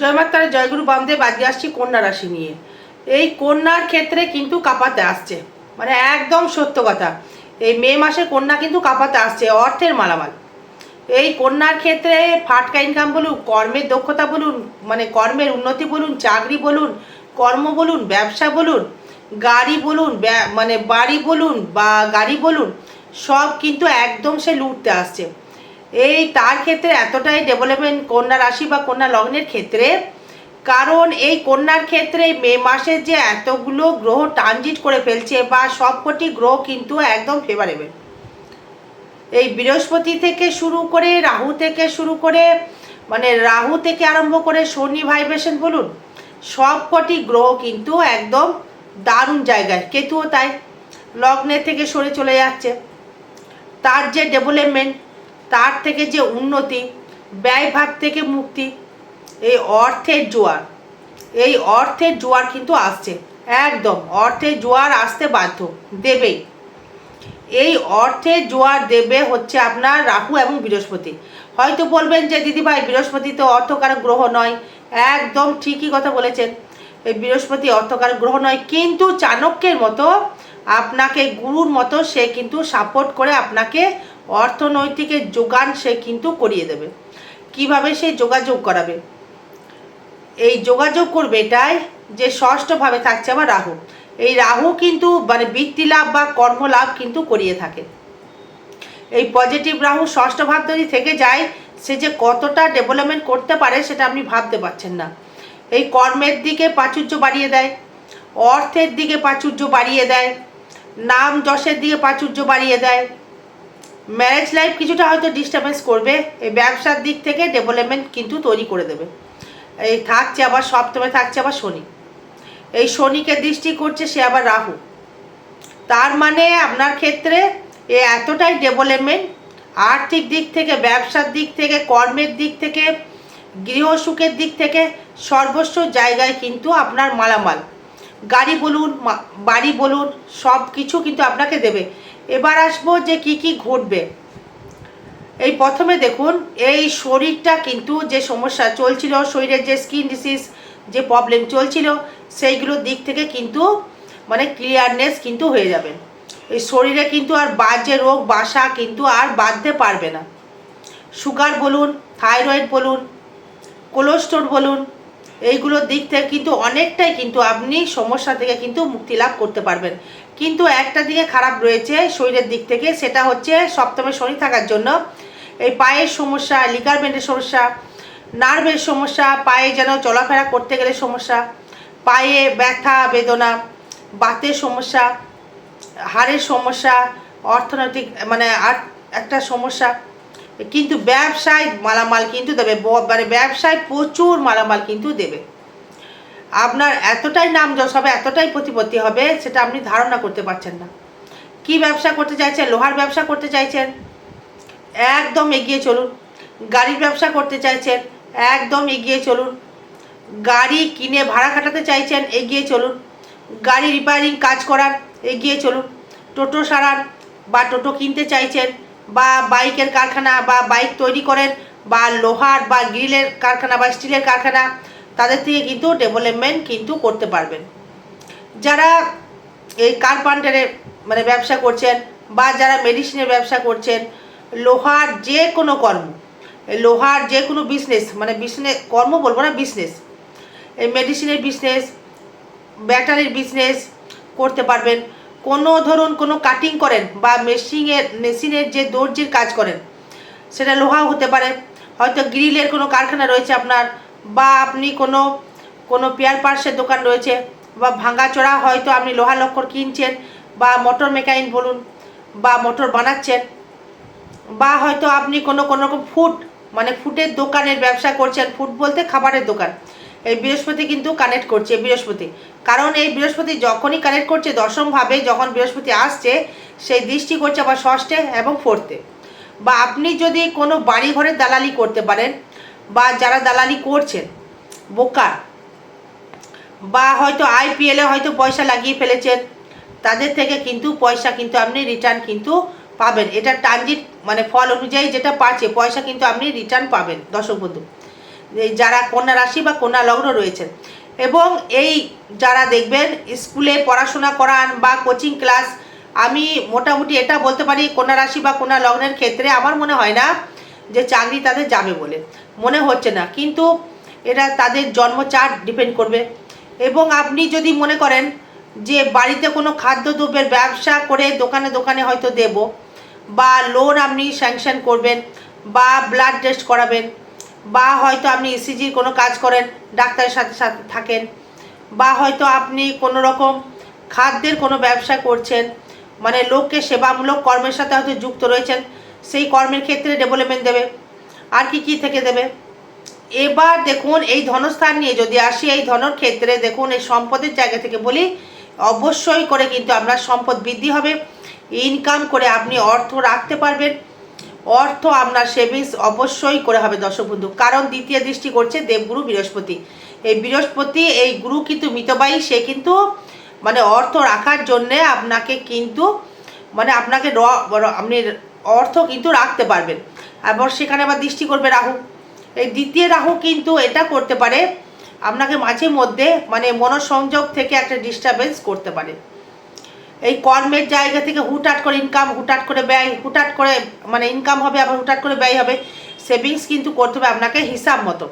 জয় মাতারা জয়গুরু বামদেব আজকে আসছি কন্যা রাশি নিয়ে। এই কন্যার ক্ষেত্রে কিন্তু কাপাতে আসছে। মানে একদম সত্য কথা। এই মে মাসে কন্যা কিন্তু কাপাতে আসছে, অর্থের মালামাল। এই কন্যার ক্ষেত্রে ফাটকা ইনকাম বলুন, কর্মের দক্ষতা বলুন মানে কর্মের উন্নতি বলুন, চাকরি বলুন, কর্ম বলুন, ব্যবসা বলুন, গাড়ি বলুন মানে বাড়ি বলুন বা গাড়ি বলুন, সব কিন্তু একদম সে লুটতে আসছে। এই তার ক্ষেত্রে এতটাই ডেভেলপমেন্ট কন্যা রাশি বা কন্যা লগ্নের ক্ষেত্রে। কারণ এই কন্যার ক্ষেত্রে মে মাসে যে এতগুলো গ্রহ ট্রানজিট করে ফেলছে বা সবকটি গ্রহ কিন্তু একদম ফেভারেবেল এই বৃহস্পতি থেকে শুরু করে রাহু থেকে শুরু করে মানে রাহু থেকে আরম্ভ করে শনি ভাইব্রেশন বলুন, সবকটি গ্রহ কিন্তু একদম দারুণ জায়গায়। কেতুও তাই, লগ্নের থেকে সরে চলে যাচ্ছে। তার যে ডেভেলপমেন্ট তার থেকে যে উন্নতি, ব্যয়ভাগ থেকে মুক্তি, এই অর্থের জোয়ার, এই অর্থের জোয়ার কিন্তু আসছে, একদম অর্থের জোয়ার আসতে বাধ্য, দেবেই। এই অর্থের জোয়ার দেবে হচ্ছে আপনার রাহু এবং বৃহস্পতি। হয়তো বলবেন যে, দিদিভাই, বৃহস্পতি তো অর্থকারক গ্রহ নয়। একদম ঠিকই কথা বলেছেন। এই বৃহস্পতি অর্থকারক গ্রহ নয়, কিন্তু চাণক্যের মতো আপনাকে, গুরুর মতো সে কিন্তু সাপোর্ট করে আপনাকে অর্থনৈতিকের যোগান সে কিন্তু করিয়ে দেবে। কীভাবে সে যোগাযোগ করাবে? এই যোগাযোগ করবে এটাই যে ষষ্ঠভাবে থাকছে আবার রাহু। এই রাহু কিন্তু মানে বৃত্তি লাভ বা কর্মলাভ কিন্তু করিয়ে থাকে। এই পজিটিভ রাহু ষষ্ঠ ভাব যদি থেকে যায়, সে যে কতটা ডেভেলপমেন্ট করতে পারে সেটা আপনি ভাবতে পারছেন না। এই কর্মের দিকে প্রাচুর্য বাড়িয়ে দেয়, অর্থের দিকে প্রাচুর্য বাড়িয়ে দেয়, নাম যশের দিকে প্রাচুর্য বাড়িয়ে দেয় ম্যারেজ লাইফ কিছুটা হয়তো ডিস্টারবেন্স করবে, এই ব্যবসার দিক থেকে ডেভেলপমেন্ট কিন্তু তৈরি করে দেবে। এই থাকছে আবার সপ্তমে থাকছে আবার শনি। এই শনিকে দৃষ্টি করছে সে আবার রাহু। তার মানে আপনার ক্ষেত্রে এ এতটাই ডেভেলপমেন্ট আর্থিক দিক থেকে, ব্যবসার দিক থেকে, কর্মের দিক থেকে গৃহসুখের দিক থেকে সর্বস্ব জায়গায় কিন্তু আপনার মালামাল। গাড়ি বলুন বাড়ি বলুন সব কিছু কিন্তু আপনাকে দেবে। এবার আসব যে কি কি ঘটবে। এই প্রথমে দেখুন, এই শরীরটা কিন্তু যে সমস্যা চলছিল, শরীরের যে স্কিন ডিসিজ যে প্রবলেম চলছিল সেইগুলোর দিক থেকে কিন্তু মানে ক্লিয়ারনেস কিন্তু হয়ে যাবে। এই শরীরে কিন্তু আর বাজে রোগ, বাসা কিন্তু আর বাঁধতে পারবে না। সুগার বলুন থাইরয়েড বলুন কোলেস্টোর বলুন এইগুলোর দিক থেকে কিন্তু অনেকটাই কিন্তু আপনি সমস্যা থেকে কিন্তু মুক্তি লাভ করতে পারবেন। কিন্তু একটা দিকে খারাপ রয়েছে শরীরের দিক থেকে, সেটা হচ্ছে সপ্তমে শনি থাকার জন্য। এই পায়ের সমস্যা লিগারমেন্টের সমস্যা নার্ভের সমস্যা, পায়ে যেন চলাফেরা করতে গেলে সমস্যা, পায়ে ব্যথা, বেদনা, বাতের সমস্যা, হাড়ের সমস্যা, অর্থনৈতিক মানে আর একটা সমস্যা। কিন্তু ব্যবসায় মালামাল কিন্তু দেবে মানে ব্যবসায় প্রচুর মালামাল কিন্তু দেবে। আপনার এতটাই নাম যশ হবে, এতটাই প্রতিপত্তি হবে, সেটা আপনি ধারণা করতে পারছেন না। কি ব্যবসা করতে চাইছেন? লোহার ব্যবসা করতে চাইছেন? একদম এগিয়ে চলুন। গাড়ির ব্যবসা করতে চাইছেন? একদম এগিয়ে চলুন। গাড়ি কিনে ভাড়া খাটাতে চাইছেন? এগিয়ে চলুন। গাড়ি রিপেয়ারিং কাজ করার? এগিয়ে চলুন। টোটো সারান বা টোটো কিনতে চাইছেন বা বাইকের কারখানা বা বাইক তৈরি করেন বা লোহার বা গ্রিলের কারখানা বা স্টিলের কারখানা তাদের থেকে কিন্তু ডেভেলপমেন্ট কিন্তু করতে পারবেন। যারা এই কার্পান্টারের মানে ব্যবসা করছেন বা যারা মেডিসিনের ব্যবসা করছেন, লোহার যে কোনো কর্ম, লোহার যে কোনো বিজনেস মানে বিজনেস কর্ম বলব না বিজনেস এই মেডিসিনের বিজনেস ব্যাটারির বিজনেস করতে পারবেন। কোনো ধরুন কোনো কাটিং করেন বা মেশিনের মেশিনের যে দর্জির কাজ করেন, সেটা লোহাও হতে পারে। হয়তো গ্রিলের কোনো কারখানা রয়েছে আপনার বা আপনি কোনো কোনো পেয়ার পার্সের দোকান রয়েছে, বা ভাঙাচোরা হয়তো আপনি লোহা লক্কর কিনছেন, বা মোটর মেকানিক বলুন, বা মোটর বানাচ্ছেন, বা হয়তো আপনি কোনো কোনো রকম ফুড মানে ফুডের দোকানের ব্যবসা করছেন ফুড বলতে খাবারের দোকান। এই বৃহস্পতি কিন্তু কানেক্ট করছে, বৃহস্পতি। কারণ এই বৃহস্পতি যখনই কানেক্ট করছে দশমভাবে যখন বৃহস্পতি আসছে, সেই দৃষ্টি করছে আবার ষষ্ঠে এবং ফোর্থে বা আপনি যদি কোনো বাড়ি ঘরের দালালি করতে পারেন বা যারা দালালি করছেন, বোকার, বা হয়তো আইপিএলে হয়তো পয়সা লাগিয়ে ফেলেছেন, তাদের থেকে কিন্তু পয়সা কিন্তু আপনি রিটার্ন কিন্তু পাবেন। এটা ট্রানজিট মানে ফল অনুযায়ী যেটা পাচ্ছে, পয়সা কিন্তু আপনি রিটার্ন পাবেন, দর্শক বন্ধু। যারা কন্যা রাশি বা কন্যা লগ্ন রয়েছেন এবং এই যারা দেখবেন স্কুলে পড়াশোনা করান বা কোচিং ক্লাস আমি মোটামুটি এটা বলতে পারি, কন্যা রাশি বা কন্যা লগ্নের ক্ষেত্রে আমার মনে হয় না যে চাকরি তাদের যাবে বলে। মনে হচ্ছে না। কিন্তু এটা তাদের জন্ম জন্মচার ডিপেন্ড করবে। এবং আপনি যদি মনে করেন যে বাড়িতে কোনো খাদ্যদ্রব্যের ব্যবসা করে দোকানে দোকানে হয়তো দেব, বা লোন আপনি স্যাংশন করবেন, বা ব্লাড টেস্ট করাবেন, বা হয়তো আপনি ইসিজির কোনো কাজ করেন, ডাক্তারের সাথে সাথে থাকেন, বা হয়তো আপনি কোনো রকম খাদ্যের কোনো ব্যবসা করছেন মানে লোককে সেবামূলক কর্মের সাথে হয়তো যুক্ত রয়েছেন সেই কর্মের ক্ষেত্রে ডেভেলপমেন্ট দেবে। আর কি কি থেকে দেবে? এবার দেখুন, এই ধনস্থান নিয়ে যদি আসি, এই ধনর ক্ষেত্রে দেখুন, এই সম্পদের জায়গা থেকে বলি, অবশ্যই করে কিন্তু আপনার সম্পদ বৃদ্ধি হবে। ইনকাম করে আপনি অর্থ রাখতে পারবেন। অর্থ আপনার সেভিংস অবশ্যই করে হবে দর্শক বন্ধু কারণ দ্বিতীয় দৃষ্টি করছে দেবগুরু বৃহস্পতি। এই বৃহস্পতি, এই গুরু কিন্তু মিতবাহী সে কিন্তু মানে অর্থ রাখার জন্যে আপনাকে কিন্তু মানে আপনাকে র- আপনি অর্থ কিন্তু রাখতে পারবেন। আবার সেখানে আবার দৃষ্টি করবে রাহু। এই দ্বিতীয় রাহু কিন্তু এটা করতে পারে, আপনাকে মাঝে মধ্যে মানে মনোসংযোগ থেকে একটা ডিস্টারবেন্স করতে পারে। এই কর্মের জায়গা থেকে হুটহাট করে ইনকাম হুটহাট করে ব্যয়, হুটহাট করে মানে ইনকাম হবে, আবার হুটহাট করে ব্যয় হবে সেভিংস কিন্তু করতে হবে আপনাকে হিসাব মতো।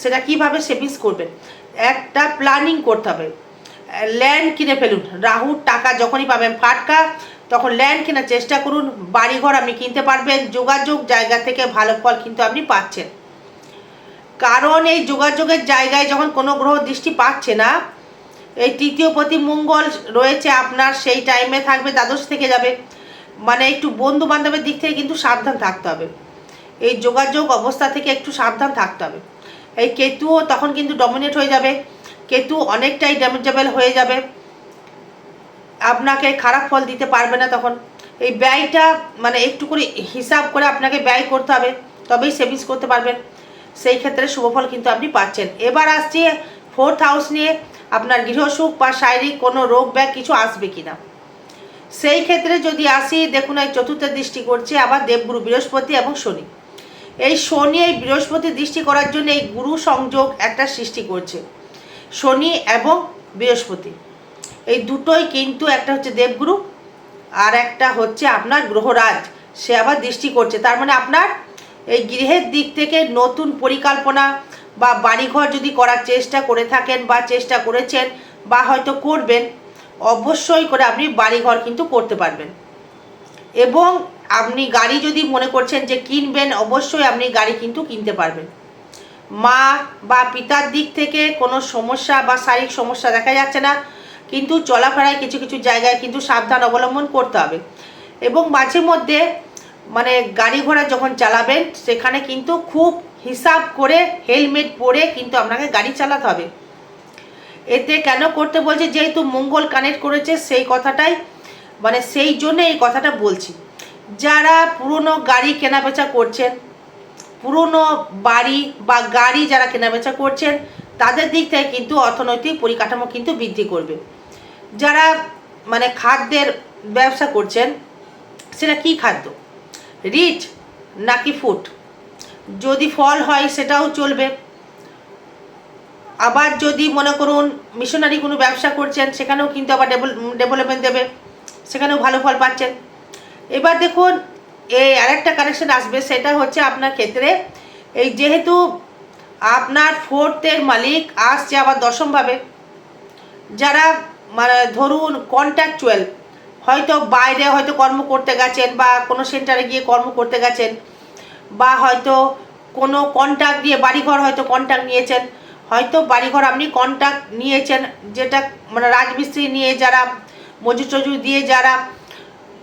সেটা কীভাবে সেভিংস করবেন? একটা প্ল্যানিং করতে হবে। ল্যান্ড কিনে ফেলুন। রাহুর টাকা যখনই পাবেন ফাটকা তখন ল্যান্ড কেনার চেষ্টা করুন, বাড়িঘর আপনি কিনতে পারবেন, যোগাযোগ জায়গা থেকে ভালো ফল কিন্তু আপনি পাচ্ছেন। কারণ এই যোগাযোগের জায়গায় যখন কোনো গ্রহ দৃষ্টি পাচ্ছে না, এই তৃতীয় প্রতি মঙ্গল রয়েছে আপনার, সেই টাইমে থাকবে, দ্বাদশ থেকে যাবে। মানে একটু বন্ধু বান্ধবের দিক থেকে কিন্তু সাবধান থাকতে হবে। এই যোগাযোগ অবস্থা থেকে একটু সাবধান থাকতে হবে। এই কেতুও তখন কিন্তু ডমিনেট হয়ে যাবে। কেতু অনেকটাই ড্যামেজেবল হয়ে যাবে। আপনাকে খারাপ ফল দিতে পারবে না তখন। এই ব্যয়টা মানে একটু করে হিসাব করে আপনাকে ব্যয় করতে হবে, তবেই সেভিংস করতে পারবেন। সেই ক্ষেত্রে শুভফল কিন্তু আপনি পাচ্ছেন। এবার আসছে ফোর্থ হাউস নিয়ে। আপনার গৃহসুখ বা শারীরিক কোনো রোগ ব্যাগ কিছু আসবে কি না সেই ক্ষেত্রে যদি আসি, দেখুন এই চতুর্থ দৃষ্টি করছে আবার দেবগুরু, বৃহস্পতি এবং শনি। এই শনি, এই বৃহস্পতি দৃষ্টি করার জন্য এই গুরু সংযোগ একটা সৃষ্টি করছে। শনি এবং বৃহস্পতি। এই দুটোই কিন্তু একটা হচ্ছে দেবগুরু আর একটা হচ্ছে আপনার গ্রহরাজ। সে আবার দৃষ্টি করছে। তার মানে আপনার এই গৃহের দিক থেকে নতুন পরিকল্পনা বা বাড়িঘর যদি করার চেষ্টা করে থাকেন বা চেষ্টা করেছেন বা হয়তো করবেন, অবশ্যই করে আপনি বাড়িঘর কিন্তু করতে পারবেন। এবং আপনি গাড়ি যদি মনে করছেন যে কিনবেন, অবশ্যই আপনি গাড়ি কিন্তু কিনতে পারবেন। মা বা পিতার দিক থেকে কোনো সমস্যা বা শারীরিক সমস্যা দেখা যাচ্ছে না। কিন্তু চলাফেরায় কিছু কিছু জায়গায় কিন্তু সাবধান অবলম্বন করতে হবে। এবং মাঝে মধ্যে মানে গাড়ি ঘোড়া যখন চালাবেন, সেখানে কিন্তু খুব হিসাব করে হেলমেট পরে কিন্তু আপনাকে গাড়ি চালাতে হবে। এতে কেন করতে বলছে? যেহেতু মঙ্গল কানেক্ট করেছে, সেই কথাটাই মানে সেই জন্য এই কথাটা বলছি। যারা পুরনো গাড়ি কেনাবেচা করছেন, পুরনো বাড়ি বা গাড়ি যারা কেনাবেচা করছেন, তাদের দিক থেকে কিন্তু অর্থনৈতিক পরিকাঠামো কিন্তু বৃদ্ধি করবে। যারা মানে খাদ্যের ব্যবসা করছেন, সেটা কি খাদ্য? রিচ নাকি ফুড? যদি ফল হয় সেটাও চলবে। আবার যদি মনে করুন মিশনারি কোনো ব্যবসা করছেন, সেখানেও কিন্তু আবার ডেভেলপমেন্ট দেবে, সেখানেও ভালো ফল পাচ্ছেন। এবার দেখুন, এই আরেকটা কানেকশন আসবে, সেটা হচ্ছে আপনার ক্ষেত্রে এই যেহেতু আপনার ফোর্থের মালিক আসছে আবার দশমভাবে, যারা মানে ধরুন কন্ট্রাকচুয়াল হয়তো বাইরে হয়তো কর্ম করতে গেছেন বা কোনো সেন্টারে গিয়ে কর্ম করতে গেছেন বা হয়তো কোনো কন্ট্যাক্ট দিয়ে বাড়িঘর হয়তো কন্ট্যাক্ট নিয়েছেন, হয়তো বাড়িঘর আপনি কন্ট্যাক্ট নিয়েছেন যেটা মানে রাজমিস্ত্রি নিয়ে যারা, মজুর টজুর দিয়ে যারা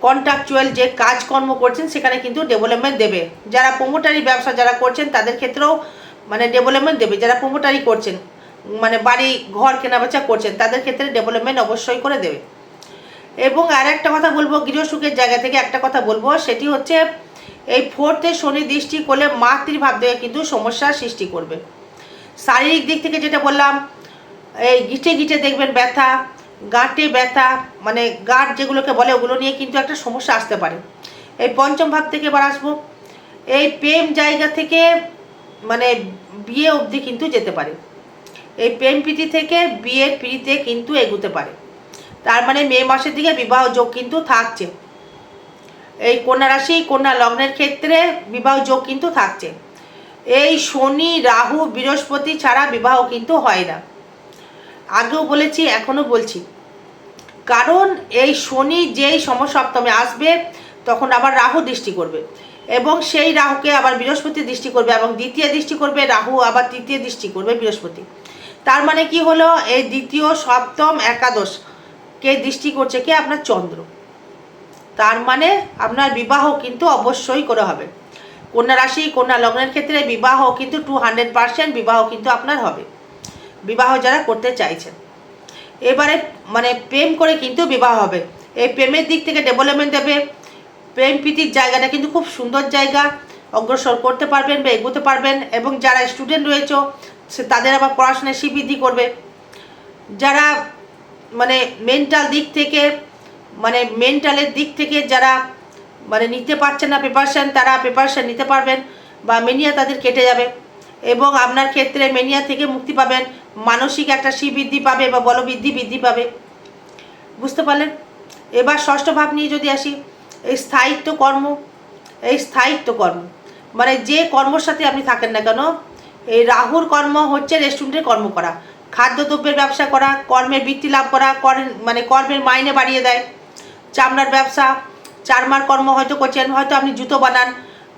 কন্ট্রাকচুয়াল যে কাজকর্ম করছেন সেখানে কিন্তু ডেভেলপমেন্ট দেবে। যারা প্রোমোটারি ব্যবসা যারা করছেন তাদের ক্ষেত্রেও মানে ডেভেলপমেন্ট দেবে, যারা প্রোমোটারি করছেন। মানে বাড়ি, ঘর কেনাবেচা করছেন তাদের ক্ষেত্রে ডেভেলপমেন্ট অবশ্যই করে দেবে। এবং আর একটা কথা বলব গৃহসুখের জায়গা থেকে একটা কথা বলব, সেটি হচ্ছে এই ফোর্থে শনি দৃষ্টি করলে মাতৃভাব থেকে কিন্তু সমস্যার সৃষ্টি করবে। শারীরিক দিক থেকে যেটা বললাম, এই গিটে গিটে দেখবেন ব্যথা, গাঁটে ব্যথা মানে গাঁট যেগুলোকে বলে, ওগুলো নিয়ে কিন্তু একটা সমস্যা আসতে পারে। এই পঞ্চম ভাব থেকে এবার আসব। এই প্রেম জায়গা থেকে মানে বিয়ে অবধি কিন্তু যেতে পারে। এই প্রেম প্রীতি থেকে বিয়ের প্রীতিতে কিন্তু এগুতে পারে। তার মানে মে মাসের দিকে বিবাহ যোগ কিন্তু থাকছে। এই কন্যা রাশি, কন্যা লগ্নের ক্ষেত্রে বিবাহ যোগ কিন্তু থাকছে। এই শনি, রাহু, বৃহস্পতি ছাড়া বিবাহ কিন্তু হয় না। আগেও বলেছি, এখনও বলছি। কারণ এই শনি যেই সমসপ্তমে আসবে, তখন আবার রাহু দৃষ্টি করবে এবং সেই রাহুকে আবার বৃহস্পতি দৃষ্টি করবে এবং দ্বিতীয় দৃষ্টি করবে, রাহু আবার তৃতীয় দৃষ্টি করবে বৃহস্পতি। তার মানে কি হলো? এই দ্বিতীয়, সপ্তম, একাদশ। কে দৃষ্টি করছে? কে? আপনার চন্দ্র। তার মানে আপনার বিবাহ কিন্তু অবশ্যই করে হবে। কন্যা রাশি, কন্যা লগ্নের ক্ষেত্রে বিবাহ কিন্তু টু হান্ড্রেড পার্সেন্ট বিবাহ কিন্তু আপনার হবে। বিবাহ যারা করতে চাইছেন। এবারে মানে প্রেম করে কিন্তু বিবাহ হবে। এই প্রেমের দিক থেকে ডেভেলপমেন্ট দেবে। প্রেম প্রীতির জায়গাটা কিন্তু খুব সুন্দর জায়গা। অগ্রসর করতে পারবেন বা এগোতে পারবেন এবং যারা স্টুডেন্ট রয়েছে সে তাদের আবার পড়াশোনায় শ্রীবৃদ্ধি করবে। যারা মানে মেন্টাল দিক থেকে মানে মেন্টালের দিক থেকে যারা মানে নিতে পারছেন না প্রিপারেশান তারা প্রিপারেশান নিতে পারবেন বা মেনিয়া তাদের কেটে যাবে। এবং আপনার ক্ষেত্রে মেনিয়া থেকে মুক্তি পাবেন, মানসিক একটা শ্রীবৃদ্ধি পাবে বা বলবৃদ্ধি বৃদ্ধি পাবে। বুঝতে পারলেন? এবার ষষ্ঠ ভাব নিয়ে যদি আসি, এই স্থায়িত্ব কর্ম, এই স্থায়িত্ব কর্ম মানে যে কর্মর সাথে আপনি থাকেন না কেন এই রাহুর কর্ম হচ্ছে রেস্টুরেন্টের কর্ম করা। খাদ্যদ্রব্যের ব্যবসা করা, কর্মের বৃত্তি লাভ করা করেন মানে কর্মের মাইনে বাড়িয়ে দেয়। চামড়ার ব্যবসা, চারমার কর্ম হয়তো করছেন, হয়তো আপনি জুতো বানান,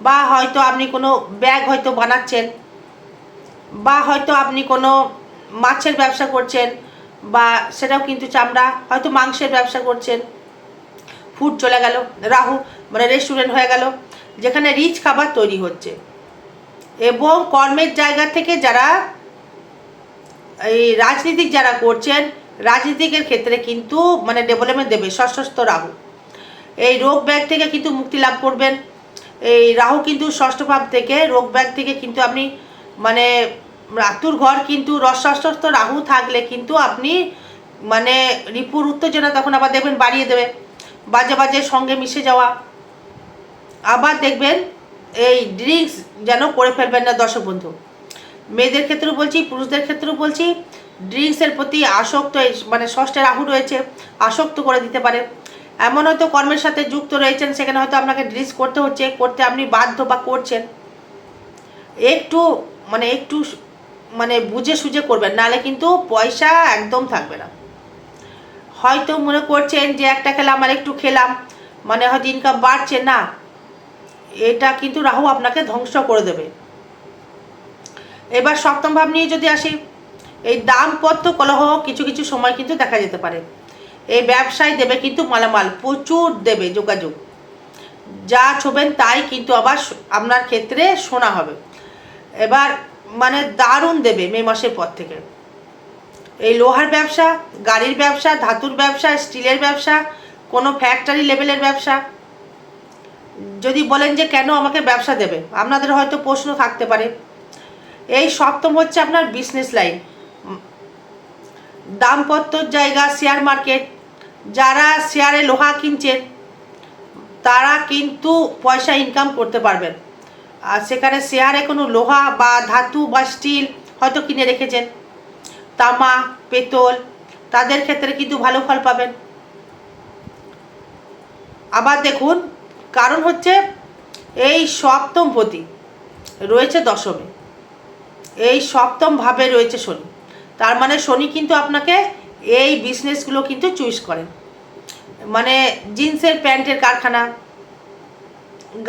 বা হয়তো আপনি কোনো ব্যাগ হয়তো বানাচ্ছেন, বা হয়তো আপনি কোনো মাছের ব্যবসা করছেন, বা সেটাও কিন্তু চামড়া, হয়তো মাংসের ব্যবসা করছেন। ফুড চলে গেল। রাহু মানে রেস্টুরেন্ট হয়ে গেল। যেখানে রিচ খাবার তৈরি হচ্ছে। এবং কর্মের জায়গা থেকে যারা এই রাজনীতিক যারা করছেন, রাজনীতিকের ক্ষেত্রে কিন্তু মানে ডেভেলপমেন্ট দেবে ষষ্ঠ রাহু। এই রোগ ব্যাগ থেকে কিন্তু মুক্তি লাভ করবেন। এই রাহু কিন্তু ষষ্ঠ ভাব থেকে, রোগ ব্যাগ থেকে কিন্তু আপনি মানে রাতুর ঘর কিন্তু রসস্থ রাহু থাকলে কিন্তু আপনি মানে রিপুর উত্তেজনা তখন আবার দেখবেন বাড়িয়ে দেবে। বাজে বাজে সঙ্গে মিশে যাওয়া। আবার দেখবেন এই ড্রিঙ্কস যেন করে ফেলবেন না দর্শক বন্ধু। মেয়েদের ক্ষেত্রেও বলছি, পুরুষদের ক্ষেত্রেও বলছি ড্রিঙ্কসের প্রতি আসক্ত মানে ষষ্ঠে রাহু রয়েছে, আসক্ত করে দিতে পারে। এমন হয়তো কর্মের সাথে যুক্ত রয়েছেন, সেখানে হয়তো আপনাকে ড্রিঙ্কস করতে হচ্ছে, করতে আপনি বাধ্য বা করছেন। একটু মানে একটু মানে বুঝে সুঝে করবেন, নাহলে কিন্তু পয়সা একদম থাকবে না। হয়তো মনে করছেন যে একটা খেলাম আর একটু খেলাম মানে হয়তো ইনকাম বাড়ছে, না। এটা কিন্তু রাহু আপনাকে ধ্বংস করে দেবে। এবার সপ্তম ভাব নিয়ে যদি আসি, এই দাম্পত্য কলহ কিছু কিছু সময় কিন্তু দেখা যেতে পারে। এই ব্যবসায় দেবে কিন্তু মালামাল, প্রচুর দেবে যোগাযোগ। যা ছোবেন তাই কিন্তু আবার আপনার ক্ষেত্রে শোনা হবে। এবার মানে দারুণ দেবে মে মাসের পর থেকে। এই লোহার ব্যবসা, গাড়ির ব্যবসা, ধাতুর ব্যবসা, স্টিলের ব্যবসা, কোনো ফ্যাক্টরি লেভেলের ব্যবসা যদি বলেন যে কেন আমাকে ব্যবসা দেবে? আপনাদের হয়তো প্রশ্ন থাকতে পারে। এই সপ্তম হচ্ছে আপনার বিজনেস লাইন দামপত্রর জায়গা শেয়ার মার্কেট যারা শেয়ারে লোহা কিনছেন তারা কিন্তু পয়সা ইনকাম করতে পারবেন আর সেখানে শেয়ারে কোনো লোহা বা ধাতু বা স্টিল হয়তো কিনে রেখেছেন। তামা, পেতল, তাদের ক্ষেত্রে কিন্তু ভালো ফল পাবেন। আবার দেখুন কারণ হচ্ছে এই সপ্তম পতি রয়েছে দশমে। এই সপ্তম ভাবে রয়েছে শনি। তার মানে শনি কিন্তু আপনাকে এই বিজনেসগুলো কিন্তু চুজ করেন। মানে জিন্সের প্যান্টের কারখানা,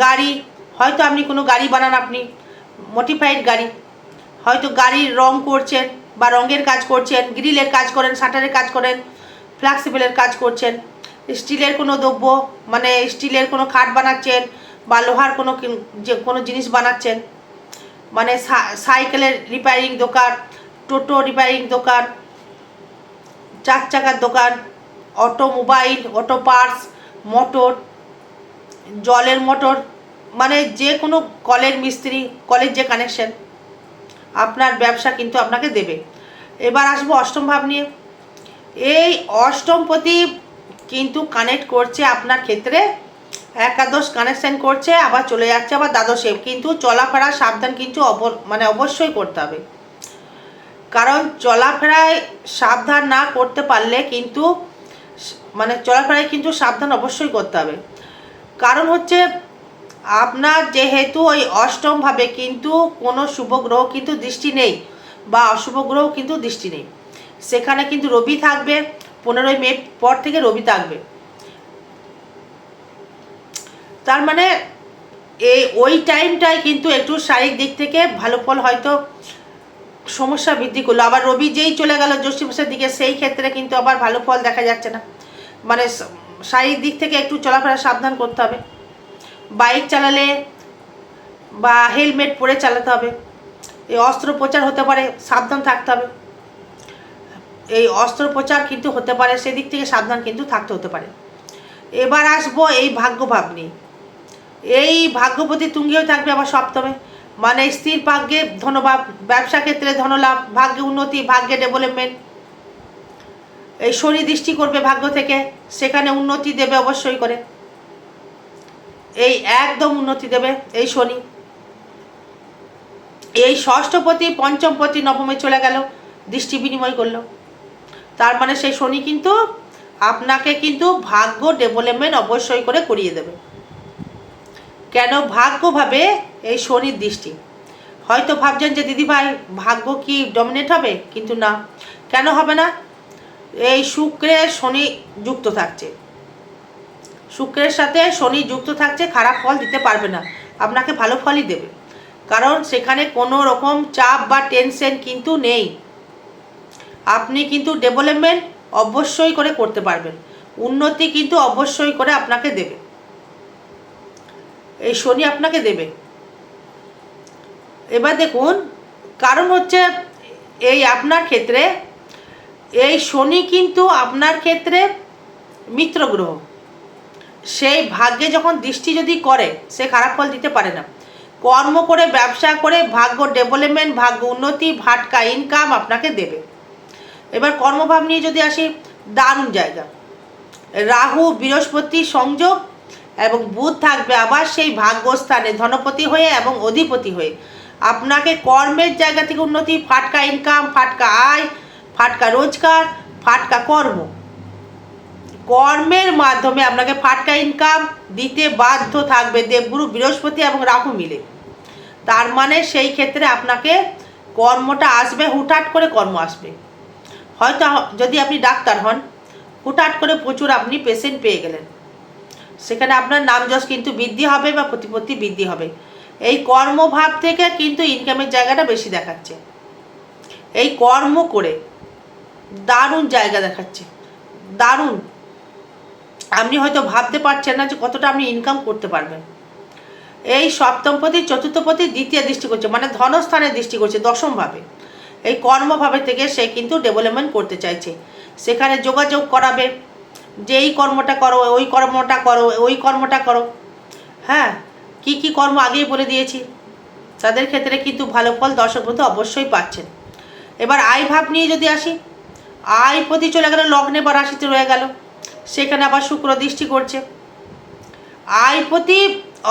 গাড়ি, হয়তো আপনি কোনো গাড়ি বানান আপনি মডিফাইড গাড়ি, হয়তো গাড়ির রং করছেন বা রঙের কাজ করছেন গ্রিলের কাজ করেন, শাটারের কাজ করেন ফ্লেক্সিবলের কাজ করছেন স্টিলের কোনো দ্রব্য মানে স্টিলের কোনো খাট বানাচ্ছেন বা লোহার কোনো যে কোনো জিনিস বানাচ্ছেন। মানে সাইকেলের রিপেয়ারিং দোকান, টোটো রিপেয়ারিং দোকান, চার চাকার দোকান, অটোমোবাইল, অটো পার্টস, মোটর, জলের মোটর মানে যে কোনো কলের মিস্ত্রি, কলের যে কানেকশন আপনার ব্যবসা কিন্তু আপনাকে দেবে। এবার আসব অষ্টম ভাব নিয়ে। এই অষ্টম প্রতি কিন্তু কানেক্ট করছে আপনার ক্ষেত্রে। একাদশ কানেকশান করছে, আবার চলে যাচ্ছে, আবার দ্বাদশে। কিন্তু চলাফেরা সাবধান কিন্তু মানে অবশ্যই করতে হবে। কারণ চলাফেরায় সাবধান না করতে পারলে কিন্তু মানে চলাফেরায় কিন্তু সাবধান অবশ্যই করতে হবে। কারণ হচ্ছে আপনার যেহেতু ওই অষ্টমভাবে কিন্তু কোনো শুভ গ্রহ কিন্তু দৃষ্টি নেই, বা অশুভ গ্রহ কিন্তু দৃষ্টি নেই। সেখানে কিন্তু রবি থাকবে পনেরোই মে পর থেকে রবি থাকবে। তার মানে এই ওই টাইমটায় কিন্তু একটু শারীরিক দিক থেকে ভালো ফল হয়তো সমস্যা বৃদ্ধি করল। আবার রবি যেই চলে গেল জ্যৈষ্ঠী দিকে, সেই ক্ষেত্রে কিন্তু আবার ভালো ফল দেখা যাচ্ছে না। মানে শারীরিক দিক থেকে একটু চলাফেরা সাবধান করতে হবে। বাইক চালালে বা হেলমেট পরে চালাতে হবে। এই অস্ত্রোপচার হতে পারে, সাবধান থাকতে হবে। এই অস্ত্রোপচার কিন্তু হতে পারে, সেদিক থেকে সাবধান কিন্তু থাকতে হতে পারে। এবার আসব এই ভাগ্যভাব নিয়ে এই ভাগ্যপতি তুঙ্গিও থাকবে আবার সপ্তমে। মানে স্থির ভাগ্যে ধনভাব, ব্যবসা ক্ষেত্রে ধনলাভ, ভাগ্যে উন্নতি, ভাগ্যে ডেভেলপমেন্ট এই শনি দৃষ্টি করবে ভাগ্য থেকে, সেখানে উন্নতি দেবে অবশ্যই করে। এই একদম উন্নতি দেবে এই শনি। এই ষষ্ঠপতি, পঞ্চমপতি, নবমে চলে গেল, দৃষ্টি বিনিময় করল। তার মানে সেই শনি কিন্তু আপনাকে কিন্তু ভাগ্য ডেভেলপমেন্ট অবশ্যই করে করিয়ে দেবে। কেন? ভাগ্যভাবে এই শনির দৃষ্টি। হয়তো ভাবছেন যে দিদিভাই ভাগ্য কি ডমিনেট হবে? কিন্তু না। কেন হবে না? এই শুক্রে শনি যুক্ত থাকছে। শুক্রের সাথে শনি যুক্ত থাকছে, খারাপ ফল দিতে পারবে না। আপনাকে ভালো ফলই দেবে। কারণ সেখানে কোনো রকম চাপ বা টেনশন কিন্তু নেই। আপনি কিন্তু ডেভেলপমেন্ট অবশ্যই করে করতে পারবেন। উন্নতি কিন্তু অবশ্যই করে আপনাকে দেবে। এই শনি আপনাকে দেবে। এবার দেখুন, কারণ হচ্ছে এই আপনার ক্ষেত্রে, এই শনি কিন্তু আপনার ক্ষেত্রে মিত্র গ্রহ। সেই ভাগ্যে যখন দৃষ্টি যদি করে, সে খারাপ ফল দিতে পারে না। কর্ম করে, ব্যবসা করে, ভাগ্য ডেভেলপমেন্ট ভাগ্য উন্নতি, ভাটকা ইনকাম আপনাকে দেবে। এবার কর্মভাব নিয়ে যদি আসি, দারুণ জায়গা। রাহু, বৃহস্পতি, সংযোগ এবং বুধ থাকবে আবার সেই ভাগ্যস্থানে, ধনপতি হয়ে এবং অধিপতি হয়ে। আপনাকে কর্মের জায়গা থেকে উন্নতি, ফাটকা ইনকাম ফাটকা আয়, ফাটকা রোজগার, ফাটকা কর্ম। কর্মের মাধ্যমে আপনাকে ফাটকা ইনকাম দিতে বাধ্য থাকবে দেবগুরু, বৃহস্পতি এবং রাহু মিলে। তার মানে সেই ক্ষেত্রে আপনাকে কর্মটা আসবে, হুটহাট করে কর্ম আসবে। হয়তো যদি আপনি ডাক্তার হন, হুটহাট করে প্রচুর আপনি পেশেন্ট পেয়ে গেলেন। সেখানে আপনার নাম যশ কিন্তু বৃদ্ধি হবে বা প্রতিপত্তি বৃদ্ধি হবে। এই কর্মভাব থেকে কিন্তু ইনকামের জায়গাটা বেশি দেখাচ্ছে। এই কর্ম করে দারুণ জায়গা দেখাচ্ছে। দারুণ। আপনি হয়তো ভাবতে পারছেন না যে কতটা আপনি ইনকাম করতে পারবেন। এই সপ্তমপতি, চতুর্থপতি, দ্বিতীয় দৃষ্টি করছে মানে ধনস্থানে দৃষ্টি করছে দশমভাবে। এই কর্মভাবে থেকে সে কিন্তু ডেভেলপমেন্ট করতে চাইছে। সেখানে যোগাযোগ করাবে, যে এই কর্মটা করো, ওই কর্মটা করো, ওই কর্মটা করো। হ্যাঁ কি কি কর্ম আগেই বলে দিয়েছি। তাদের ক্ষেত্রে কিন্তু ভালো ফল দর্শক বন্ধু অবশ্যই পাচ্ছেন। এবার আয় ভাব নিয়ে যদি আসি, আয় প্রতি চলে গেল, লগ্নে বা রাশিতে রয়ে গেল, সেখানে আবার শুক্র দৃষ্টি করছে। আয় প্রতি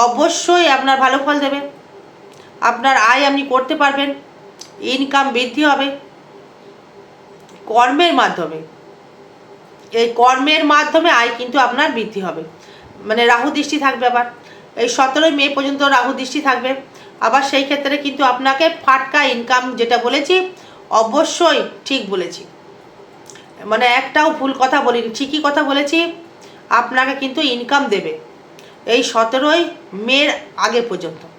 অবশ্যই আপনার ভালো ফল দেবে। আপনার আয় আপনি করতে পারবেন। ইনকাম বৃদ্ধি হবে। কর্মের মাধ্যমে। এই কর্মের মাধ্যমে আয় কিন্তু আপনার বৃদ্ধি হবে। মানে রাহু দৃষ্টি থাকবে আবার। এই সতেরোই মে পর্যন্ত রাহু দৃষ্টি থাকবে। আবার সেই ক্ষেত্রে কিন্তু আপনাকে ফাটকা ইনকাম যেটা বলেছি, অবশ্যই ঠিক বলেছি। মানে একটাও ভুল কথা বলিনি, ঠিকই কথা বলেছি, আপনাকে কিন্তু ইনকাম দেবে। এই সতেরোই মের আগে পর্যন্ত।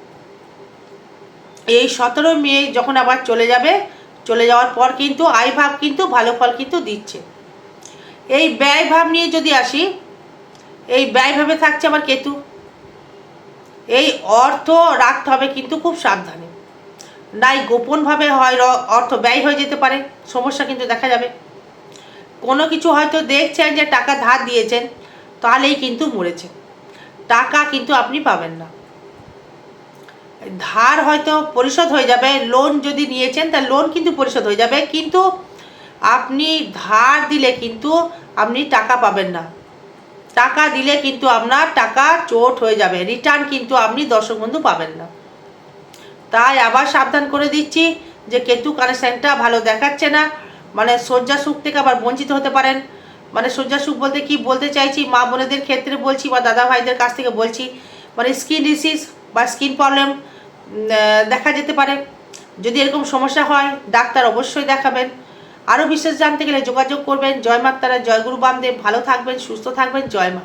এই সতেরো মে যখন আবার চলে যাবে, চলে যাওয়ার পর কিন্তু আয় ভাব কিন্তু ভালো ফল কিন্তু দিচ্ছে। এই ব্যয় ভাব নিয়ে যদি আসি, এই ব্যয় ভাবে থাকছে আমার কেতু। এই অর্থ রাখতে হবে কিন্তু খুব সাবধানে। নাই গোপনভাবে হয় অর্থ ব্যয় হয়ে যেতে পারে, সমস্যা কিন্তু দেখা যাবে। কোনো কিছু হয়তো দেখছেন যে টাকা ধার দিয়েছেন, তাহলেই কিন্তু মরেছে। টাকা কিন্তু আপনি পাবেন না। ধার হয়তো পরিশোধ হয়ে যাবে লোন যদি নিয়েছেন তা লোন কিন্তু পরিশোধ হয়ে যাবে, কিন্তু আপনি ধার দিলে কিন্তু আপনি টাকা পাবেন না। টাকা দিলে কিন্তু আপনার টাকা চোট হয়ে যাবে রিটার্ন কিন্তু আপনি দর্শক বন্ধু পাবেন না। তাই আবার সাবধান করে দিচ্ছি যে কেতু কানেকশানটা ভালো দেখাচ্ছে না মানে শয্যা সুখ থেকে আবার বঞ্চিত হতে পারেন। মানে শয্যা সুখ বলতে কি বলতে চাইছি, মা বোনেদের ক্ষেত্রে বলছি বা দাদা ভাইদের কাছ থেকে বলছি মানে স্কিন ডিসিজ বা স্কিন প্রবলেম দেখা যেতে পারে। যদি এরকম সমস্যা হয়, ডাক্তার অবশ্যই দেখাবেন। আরও বিশেষ জানতে গেলে যোগাযোগ করবেন। জয় মাতারা, জয় গুরু বামদেব। ভালো থাকবেন, সুস্থ থাকবেন। জয় মা।